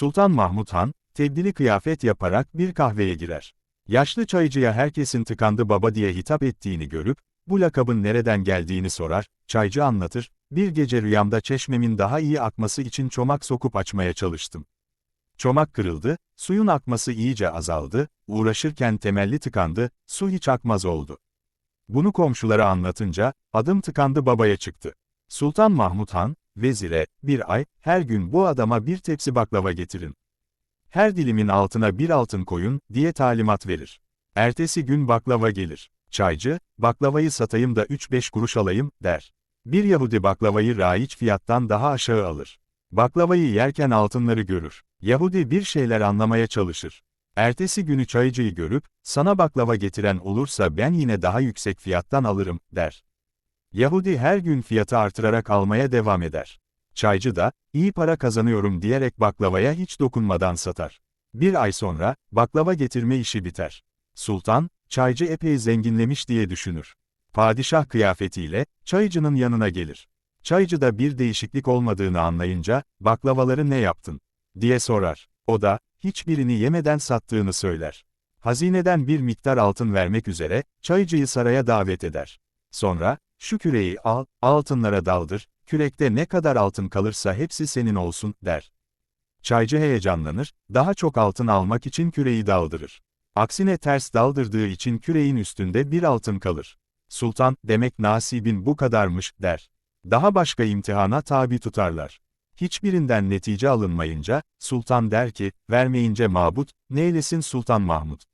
Sultan Mahmud Han, tebdili kıyafet yaparak bir kahveye girer. Yaşlı çaycıya herkesin tıkandı baba diye hitap ettiğini görüp, bu lakabın nereden geldiğini sorar, çaycı anlatır, bir gece rüyamda çeşmemin daha iyi akması için çomak sokup açmaya çalıştım. Çomak kırıldı, suyun akması iyice azaldı, uğraşırken temelli tıkandı, su hiç akmaz oldu. Bunu komşulara anlatınca, adım tıkandı babaya çıktı. Sultan Mahmud Han, vezire, bir ay, her gün bu adama bir tepsi baklava getirin. Her dilimin altına bir altın koyun, diye talimat verir. Ertesi gün baklava gelir. Çaycı, baklavayı satayım da 3-5 kuruş alayım, der. Bir Yahudi baklavayı raiç fiyattan daha aşağı alır. Baklavayı yerken altınları görür. Yahudi bir şeyler anlamaya çalışır. Ertesi günü çaycıyı görüp, sana baklava getiren olursa ben yine daha yüksek fiyattan alırım, der. Yahudi her gün fiyatı artırarak almaya devam eder. Çaycı da, iyi para kazanıyorum diyerek baklavaya hiç dokunmadan satar. Bir ay sonra, baklava getirme işi biter. Sultan, çaycı epey zenginlemiş diye düşünür. Padişah kıyafetiyle, çaycının yanına gelir. Çaycı da bir değişiklik olmadığını anlayınca, baklavaları ne yaptın? diye sorar. O da, hiçbirini yemeden sattığını söyler. Hazineden bir miktar altın vermek üzere, çaycıyı saraya davet eder. Sonra, şu küreği al, altınlara daldır, kürekte ne kadar altın kalırsa hepsi senin olsun, der. Çaycı heyecanlanır, daha çok altın almak için küreği daldırır. Aksine ters daldırdığı için küreğin üstünde bir altın kalır. Sultan, demek nasibin bu kadarmış, der. Daha başka imtihana tabi tutarlar. Hiçbirinden netice alınmayınca, sultan der ki, vermeyince mabut, neylesin Sultan Mahmud.